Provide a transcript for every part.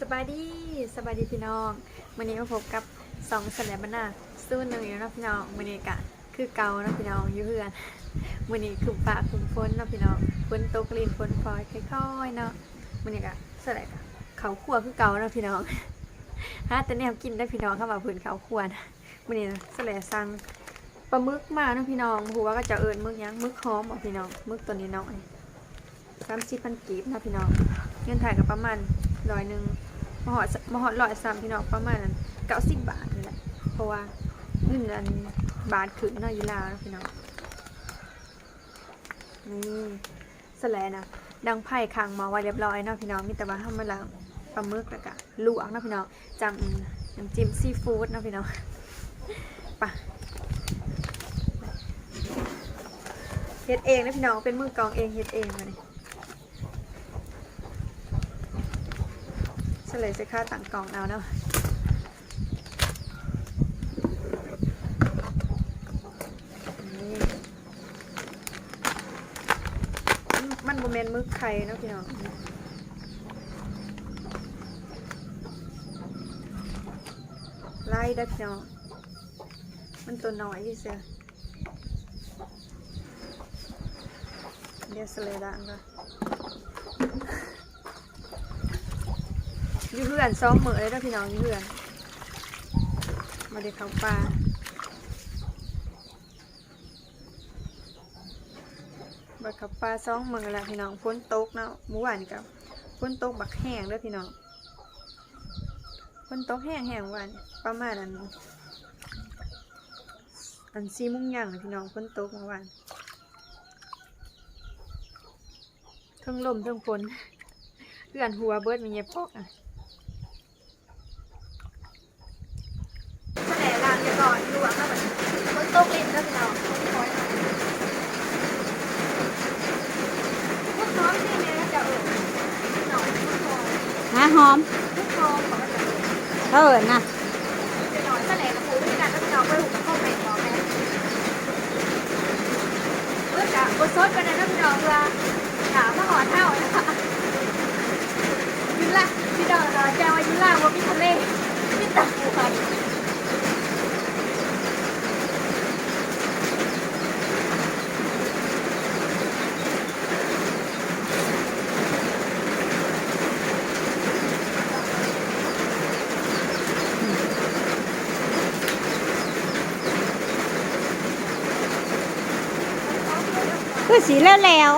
สบายดีสบายดีพี่น้องวันนี้มาพบกับสองแสลบบรรณาสู้หนึ่งอยู่นะพี่น้องวันนี้กะคือเกาเนาะพี่น้องอยู่เพื่อนวันนี้คือฟ้าคุมฝนเนาะพี่น้องฝนตกลินฝนฟอยค่อยๆเนาะวันนี้กะแสลบกะเขาขัวคือเกาเนาะพี่น้องฮะแต่เนี่ยกินได้พี่น้องเข้ามาพื้นเขาขัวนะวันนี้แสลบสั่งปลาหมึกมาเนาะพี่น้องหัวก็จะเอิญมึกยังมึกหอมบอกพี่น้องมึกตัวนี้น้อยสามสิบพันกีบเนาะพี่น้องเงินถ่ายกับประมาณ ร้อยหนึ่งมหอดมหอดร้อยสามพี่น้องประมาณนั้นเก้าสิบบาทนี่แหละเพราะว่าเงินอันบาทขึ้นเนาะอยู่ลาวนะพี่น้องนี่สแลนะดังไผ่คางหมาไว้เรียบร้อยเนาะพี่น้องมีแต่ว่าทำมาล้างปลาหมึกแล้วก็ลวกเนาะพี่น้องจำน้ำจิ้มซีฟู้ดเนาะพี่น้องไปะเฮ็ดเองนะพี่น้องเป็นมือกองเองเฮ็ดเองมาเนี่ย เฉลยสิค่าต่างกล่องเอาเนาะมันโมเมนมึกไข่เนาะพี่น้องไล่ได้อพี่น้อง มันตัวน้อยที่เสียเดี๋ยวเสลยด่างก่อน ยู่เพื่อนซ้อมเหมยแล้วพี่น้องยู่เพื่อน มาเด็กเขาปลาบัดเขาปลาซ้องมือแล้วพี่น้องฝนตกเนาะเมื่อวานกับฝนตกบักแห้งเด้วยพี่น้องฝนตกแห้งแห้งวันประมาณอันอันซีมุงย่างเลยพี่น้องฝนตกเมื่อวานเทั้งลมเทั้งฝนเพื่อนหัวเบิร์ดมีเย็บปอกอะ แผลลางจะก่อนดูว่ามันฝนตกเล่นแล้วพี่น้องฝนคอยพวกน้องที่เนี่ยจะเออหน่อยพวกคอยะหอมพวกคอองมันะเออเขาเอิญนะจะหน่อยแสลงกับปูด้วยกันแล้วพี่น้องไปหุบกับข้าวเป็ดอกแม่เพื่อจะบดดกันนะพี่น้องเพื่อถามมาหอเท่านะคะยินละพี่นอกเราจะว่ายินละว่ามีทะเลมีตะปูค่ คือสีแล้วแล้ว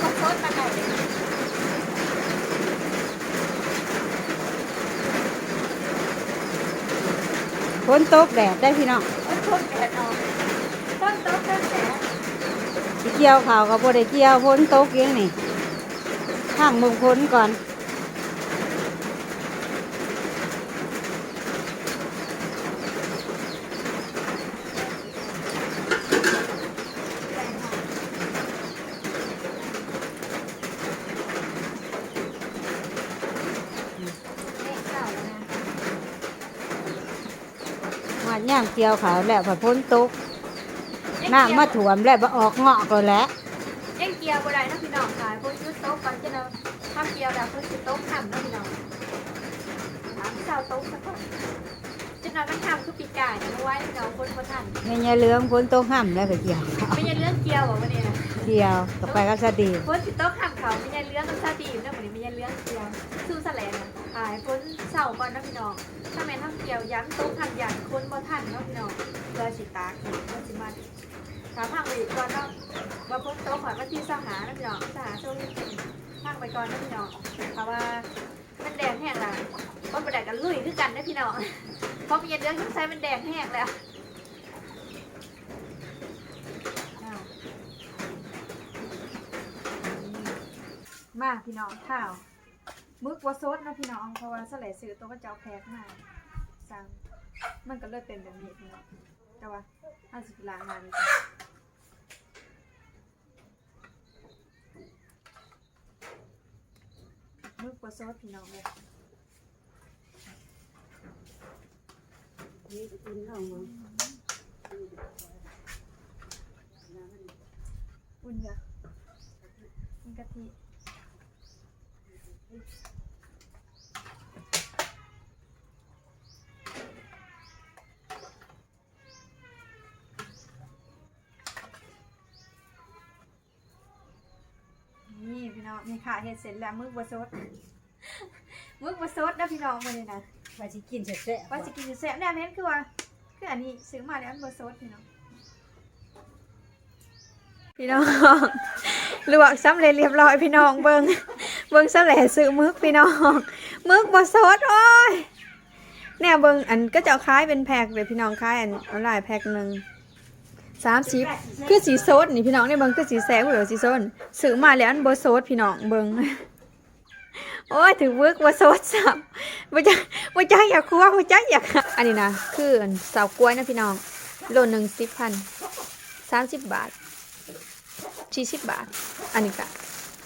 บดซดมาไหนเลยฝนตกแดดได้พี่น้องต้นต้นแดดออกต้นต้นต้นแดดสิเกี่ยวข่าวกับบ่ได้เกี่ยวฝนตกเองนี่ข้างเมืองฝนก่อนนี่เก่าแล้วนะ มาย่างเกี่ยวข่าวแล้วพอฝนตกน้ำมาถ่วมแล้วบ่ออกเงาะก็แล้วยังเกียวบ่ได้นะพี่น้องค่ะพวกชุดโต๊ะก่อนจะเราทำเกียวแบบพวกชุดโต๊ะทำนะพี่น้องถามพี่สาวโต๊ะสักก่อนจะนอนมันทำคือปีกไก่เนี่ยไม่ไหวพี่น้องคนคนทันไม่ยาเหลืองฝนตกห่ำแล้วก็เกี่ยวไม่ใช่เรื่องเกียวบอกว่าเนี่ยนะเกี่ยวก็ไปกับสตีพ้นสิโต๊ะทำเขาไม่ใช่เรื่องต้องซาดีนะเหมือนไม่ใช่เรื่องเกียวสู้แสลงอะหายพ้นเสาก่อนนะพี่น้อง ถ้าแม่ทำเกี่ยวย้ำโต๊ะทำอย่างคนบ่ทันเนาะพี่น้องเพื่อสิตาเพื่อสิมาถามทางไปก่อนเนาะว่าพ้นโต๊ะขอยมาที่สหานะพี่น้องสหาโชคดีทางไปก่อนนะพี่น้องเพราะว่ามันแดงแห้งล้วมันประแดกกันลุยคือกันนะพี่น้องเพราะมีเรื่องที่ใช้มันแดงแห้งแล้วอ้าวมาพี่น้องข้าว มึกวัซดนะพี่น้องเพราะว่าสลายซื้อตัวก็เจ้าแพกมาสั่งมันก็เลยเป็นแบบนี้พี่น้องแต่ว่าอันสิบล้างงานนี้จ้ะมึกวัซดพี่น้องเลยนี่กินข้าวมั้งอุ่นจ้ะมีกะทินี่พี่น้ องนี่ค่ะเห็ดเสร็จแล้วมึกบะซดมึกบะซดนะพี่น้องมาเลยนะว่าสิกินแซ่บๆว่าจะกินแซ่บแน่เน้นคือว่าคืออันนี้ซื้อมาแล้วมันบะซดพี่น้องพี่น้องลวกสำเร็จเรียบร้อยพี่น้องเบิงเบิงสำเร็จซื้อมึกพี่น้องมึกบะซดโอ้ยเนี่ยเบิงอันก็จะเอาคล้ายเป็นแพ็คเลยพี่น้องคล้ายอันออนไลน์แพ็คหนึ่ง สามสิบคือสีโซดนี่พี่น้องเนี่ยเบิงคือสีแซ่บหรือสีโซนซื้อมาแล้วอันเบะซดพี่น้องเบิงโอ้ยถือมึกบะซดสับว่าจะว่าจะอยากครัวว่าจะอยากอันนี้นะคือสาวกล้วยนะพี่น้องโลหนึ่งสิบพันสามสิบบาทสี่สิบบาท อันนี้ก็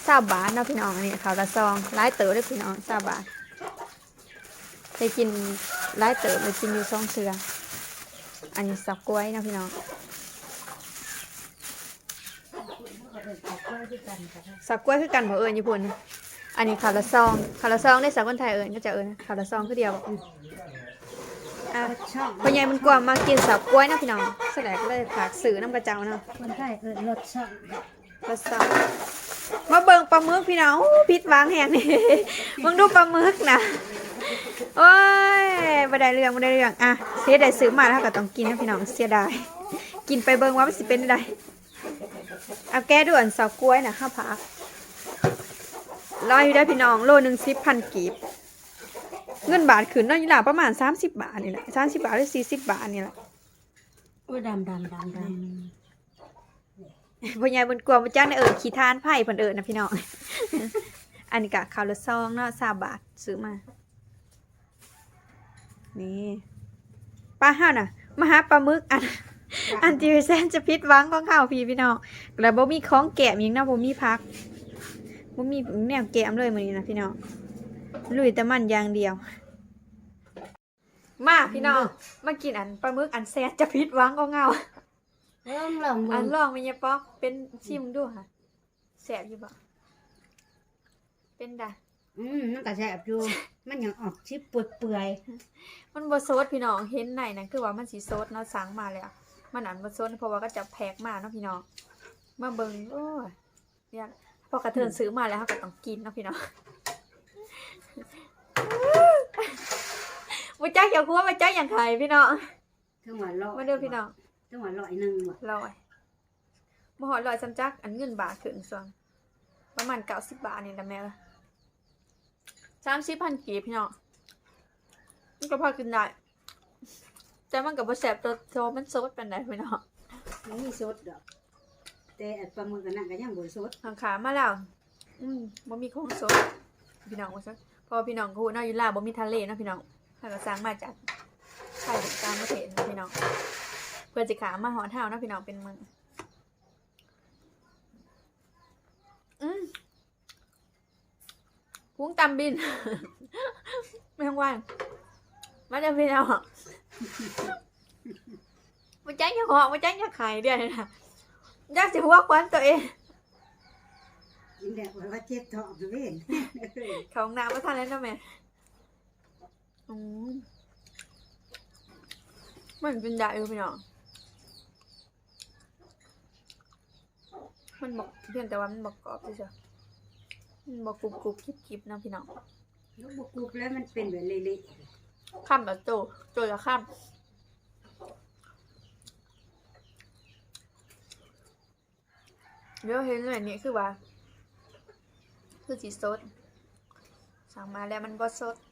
สาบาทนาะพี่น้องอันนี้ขาวละซองร้ายเต๋อเลยพี่น้องสาบาทไปกินร้ายเต๋อไปกินอยู่ซองเสืออันนี้สาวกล้วยนาะพี่น้อง เอากล้วยด้วยกันค่ะสาวกล้วยคือกันบ่เอิญญี่ปุ่นนะอันนี้ข้าวละซองข้าวละซองได้สาวคนไทยเอิญก็จะเอิญข้าวละซองคือเดียวบอกอะช่องพ่อใหญ่มันกว่ามากินสับกล้วยนะพี่น้องแสดงก็เลยฝากสื่อน้ำกระเจ้าเนาะคนไทยเอิ้นรสช่องรสสับมาเบิ่งปลาหมึกพี่น้องอู้พิษวางแหงนี่มึงดูปลาหมึกนะโอ้ยบ่ได้เรื่องบ่ได้เรื่องอะเสียได้ซื้อมาแล้วก็ต้องกินนะพี่น้องเสียดายกินไปเบิ่งว่ามันสิเป็นได้ เอาแก้ด่วนสับกล้วยนะข้าวผักรออยู่ได้อพี่น้องโลหนึ่งสิบพันกีบ เงินบาทขึ้นเนาะยี่หล่าประมาณ30บาทนี่แหละ30บาทหรือ40บาทนี่แหละโอ้ยดำดำดำดพ่อใหญ่บนกลัวมาจ้างในเอิญขี้ทานไผ่เพิ่นเอิญนะพี่น้อง อันนี้กะข้าวละซองเนาะสามบาทซื้อมา นี่ป้าห้าน่ะมาหาปลาหมึกอัน อันที่แซนจะพิษหวังของข้าวพี่พี่น้องแล้วบ่มีของแกมหยังนะบ่มีพักบ่มีแนวแกมเลยมื้อนี้นะพี่น้องลุยแต่มันอย่างเดียว มาพี่น้องมากินอันปลาหมึกอันแซนจะพิษหวังของเงาำเริ่มลองอัเบิ่นงลองมันยป๊อกเป็นชิมดูค่ะแสบอยู่บ่เป็นดะอืมมันก็แซ่บอยู่มันยังออกชิบเปื่อยมันบ่โซดพี่น้องเห็นไหนนะคือว่ามันสีโซดเนาะสั่งมาแล้ว มันอันบ่โซดเพราะว่าก็จะแพ็กมาเนาะพี่น้องมาเบิ่งโอ้ยอยากพอกระเทินซื้อมาแล้วเขาก็ต้องกินเนาะพี่น้องบ่จักอย่าคัวบ่จักอย่างไข่พี่น้องๆถึงว่าร้อยมาเด้อพี่น้องถึงว่าร้อยหนึงว่ะลอยบ่ฮอดร้อยซ้ำจักอันเงินบาทถึงส่วนประมาณ90บาทนี่แหละแม่ละ30พันกีบพี่น้องมันก็พอกินได้ แต่มันก็บ่แซ่บตัวโตมันสดปานใดพี่น้องมันมีสดดอก แต่อันปลาหมึกอันนั้นก็ยังบ่สดทางขามาแล้ว อืมบ่มีของสดพี่น้องว่าซั่นเพอพี่น้องก็ฮู้เนาะอยู่ลาวบ่มีทะเลเนาะพี่น้องถ้าก็สร้างมาจากไทยต่างประเทศเนาะพี่น้อง เพื่อสิขามาหอดเฮาเนาะพี่น้องเป็นเมืองอืมพุงตำบิน ไม่ต้องว่างมาเดี๋ยวพี่น้อง มาจ้างอย่าหอกมาจ้างอย่าขายเดี๋ยวนะอยากสิหัวควันตัวเองกินได้ว่าว่าเจ็บท้องอยู่เว้นเขาห้องน้ำมาทานแล้วนะแม่อืมมันเป็นยาเออพี่น้องมันบอกเพียงแต่ว่ามันบอกกรอบเฉยๆมันบอกกรุบกรุบๆกิบกิบๆนะพี่น้องลูกบ่กรุบแล้วมันเป็นแบบเละ ข้ามแบบโจโจละข้ามเดี๋ยวเห็นเลยนี่คือว่า คือสีสด สั่งมาแล้วมันบ่สดๆ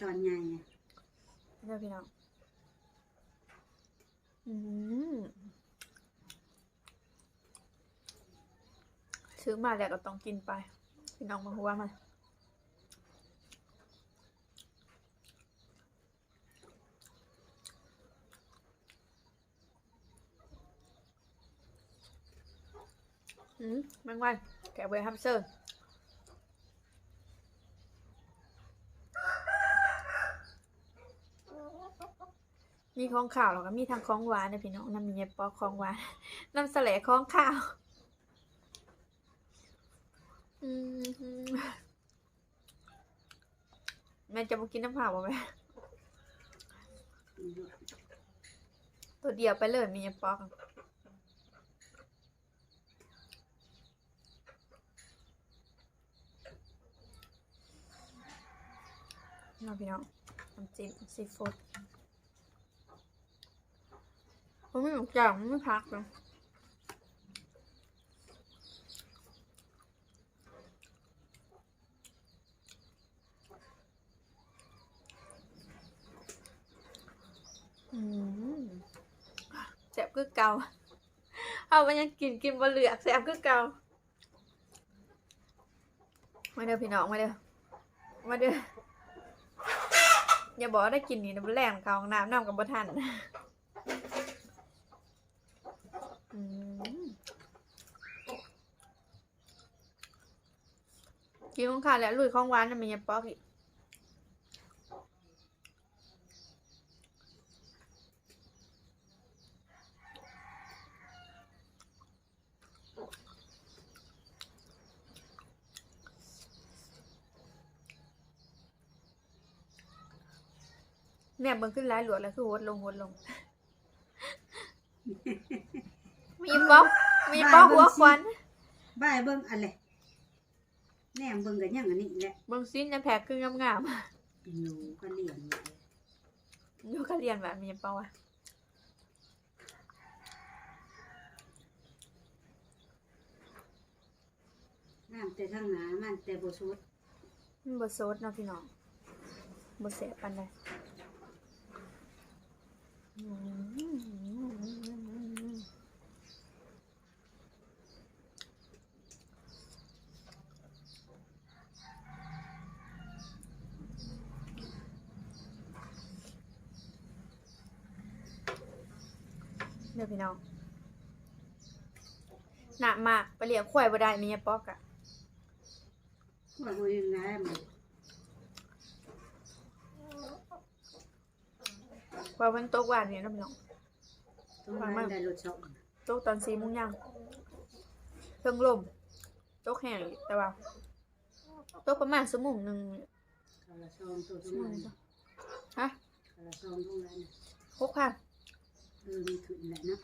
ตอนใหญ่อะเดี๋ยวพี่น้องอืมซื้อมาแล้วก็ต้องกินไป พี่น้องมาหัวมัน อืมแมงวันแกะเบอร์ฮัมสเตอร์มีของข่าวแล้วก็มีทางของหวานนะพี่น้องน้ำมีเย็บปอกของหวานน้ำแสลของข่าวอืมแม่จะมากินน้ำผักบ่แม่ตัวเดียวไปเลยมีปอก น้องพี่น้องน้ำจิ้มซีฟู้ดมันไม่หมกอย่างมันไม่พักเลยอืมแซ่บคือเกาเอามันยังกินกินบะเหลือกแซ่บคือเกามาเด้อพี่น้องมาเด้อมาเด้อ อย่าบอกว่าได้กินนี่น้ำแรงเขาห้องน้ำน้ำกับบทันอืมกินของขาดแล้วลุยของหวานน่ะมันยังป๊อกอีก เนี่ยมันขึ้นร้ายหลวดแล้วคือโหดลงโหดลง มีป๊อกมีป๊อกหัวควันบ่ายเบิ่งอันแหละแหนมเบิ่งกันยังอันนี้แหละบางซีนยังแผลคืองามอยู่ก็เลี้ยงอยู่ๆอยู่กะเรียนแบบมีเปล่าวะน้ำแต่ทางหนามันแต่บ่สุดมันบดโซดเนาะพี่น้องบดเสียปันเลยอืม เดี๋ยวพี่น้องหนักมาไปเลี้ยงควายบ่ได้มีป๊อกอะว่าบ่ยังไงมัน ว่ามันตกหวานนี่นะพี่น้องต้องมาได้รสชาติตกตอนสี่โมงยังเครื่องลมตกแห้งอีกแต่ว่าตกประมาณชั่วโมงหนึ่งกะละซองตัวชั่สวโมมังยจ้ะฮะกะละซองตรงนั้นน่ะหกพันเออมีขึ้นแหละเนาะ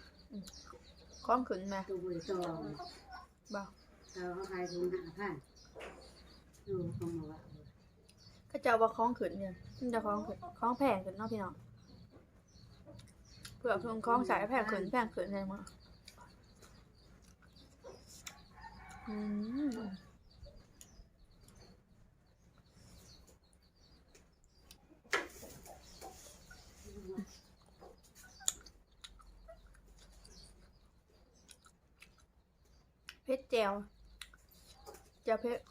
คล้องขึ้นมาตัวบ่ได้ต่อบอกเราเขาขายถุง5,000ดูของมาว่าก็จะเอาว่าคล้องขึ้นเนี่ยมันจะคล้องขึ้นคล้องแพงขึ้นเนาะพี่น้อง เผื่อเครื่องคล้องสายแพงขึ้นแพงขึ้นอะไรมาอืมเพชรแจวแจวเพชร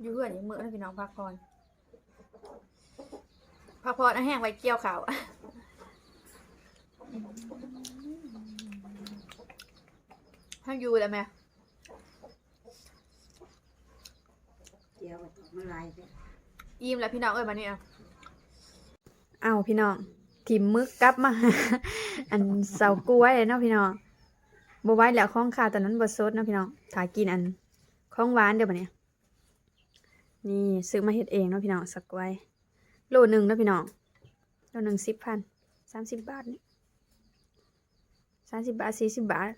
อยู่เพื่อนอย่างมือนะพี่น้องพักผ่อนพักผ่อนเอาแห้งไว้เกี่ยวขาวถ้าอยู่แล้วไหมเดี๋ยวก็มาลายไปอิ่มแล้วพี่น้องเอ้ยมาเนี่ยเอาพี่น้องทิมมึกกลับมา อันเสากล้วยเลยเนาะพี่น้องบไหว้แล้วข้องคาวตอนนั้นบดซดเนาะพี่น้องถ่ายกินอันข้องหวานเดี๋ยวบัดเนี่ย นี่ซื้อมาเฮ็ดเองเนาะพี่น้องสักไว้ โลหนึ่งเนาะพี่น้องโลหนึ่งสิบพันสามสิบบาทนี่สามสิบบาทสี่สิบบาท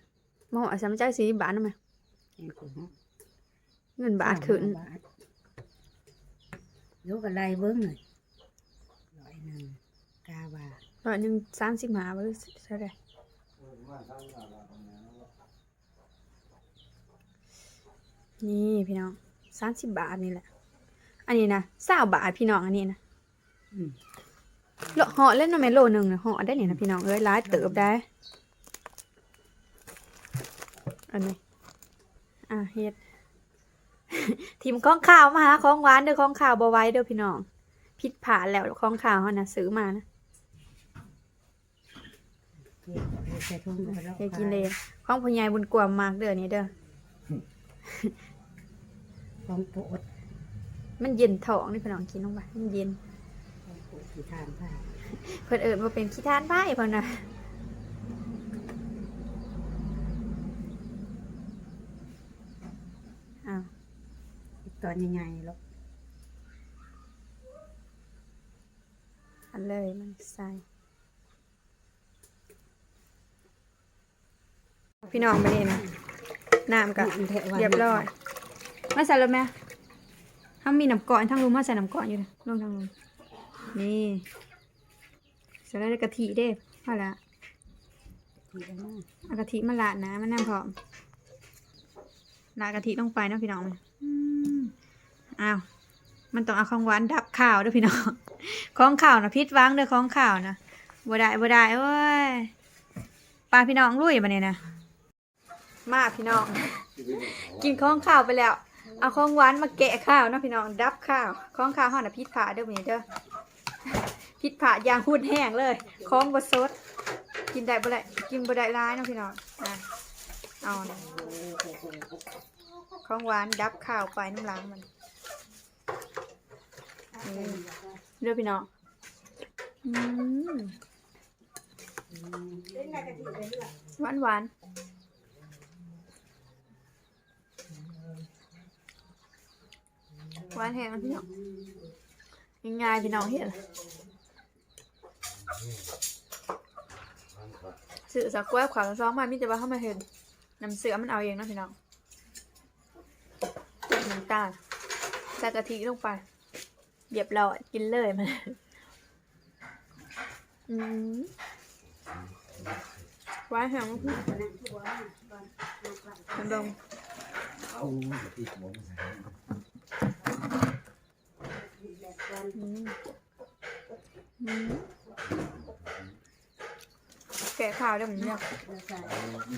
มองอะสามจ่ายสี่สิบบาทนะไหมเห็นคุณเนาะเงินบาทขึ้นบาทเดี๋ยวก็ไล่เบิ้งหน่อยร้อยหนึ่งกาบาทร้อยหนึ่งสามสิบห้าบาทเท่าไหร่นี่พี่น้องสามสิบบาทนี่แหละ อันนี้นะสาบาทพี่น้องอันนี้นะอืมโลเหาะเล่นหน่อยไหมโลหนึ่งนะเหาะได้เนี่ยนะพี่น้องเอ้ยร้ายเติบได้ อันนี้อะเฮ็ดทีมของข่าวมาหาของหวานเด้อของข่าวบไหว้เด้อพี่น้องผิดผ่านแล้วของข่าวเขานะซื้อมานะเก็บเอาใส่ถุงไปแล้วอยากกินเลยของพ่อใหญ่บุญกวามมากเด้อนี่เด้อของโปรด มันเย็นท้องนี่พี่น้องกินลงไปมันเย็นขี้ทานไผ่เพื่นเอิญว่าเป็นขี้ทานไปเพิ่นนะอ้าวตอนยังไงลูกอันเลยมันใส่พี่น้องมาเนี่ยนะน้ำกับเรียบร้อยมาใส่แล้วไหม ถ้ามีน้ำก่อนทั้งรูมมาใส่น้ำก่อนอยู่นะลงทางรูมนี่ใส่แล้วได้กะทิเด้พอละทีละเอากะทิมาละนะมันน้ำพร้อมละกะทิลงไปนะพี่น้องอ้าวมันต้องเอาของหวานดับข้าวด้วยพี่น้องของข้าวนะพิษวังเด้อของข้าวนะบ่ได้บ่ได้เอ้ยปลาพี่น้องลุยมาเนี่ยนะ มาพี่น้อง กินของข้าวไปแล้ว เอาของหวานมาแกะข้าวเนาะพี่น้องดับข้าวของข้าวห่อนะพิษผ่าเด้อมีเด้อพิษผ่ายางหุ่นแห้งเลยของบ่สดกินได้บ่ได้กินบ่ได้ร้ายเนาะพี่น้องอะเอานะของหวานดับข้าวไปน้ำล้างมันเด้อพี่น้องอืมหวานหวาน หวานแห้งนพี่น้องง่ายๆพี่น้องเห็นสื่อสักแวบขวาซ้อมมามิแต่ว่าเข้ามาเห็นน้ำเสือมันเอาเองนะพี่น้องใส่น้ำตาลใส่กะทิลงไปเรียบร้อยกินเลยมันอืมหวาแห้งมากพี่มันดม แกะข้าวได้เหมือนกัน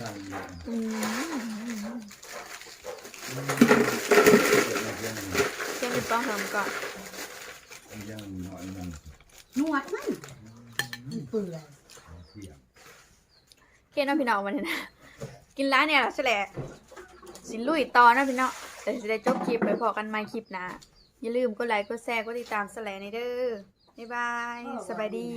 ดังอยู่อืมเช่นต้องทำก่อนยังหน่อยมันนวดมันมันเปื่อยเทียมเคนเอาพี่น้องมาเนี่ยนะ กินร้านเนี่ยแฉละสิลุยต่อนะพี่น้อง แต่จะได้จบคลิปไปพอกันใหม่คลิปหนะอย่าลืมกดไลค์กดแชร์กดติดตามแสลในเด้อบ๊ายบายสบายดี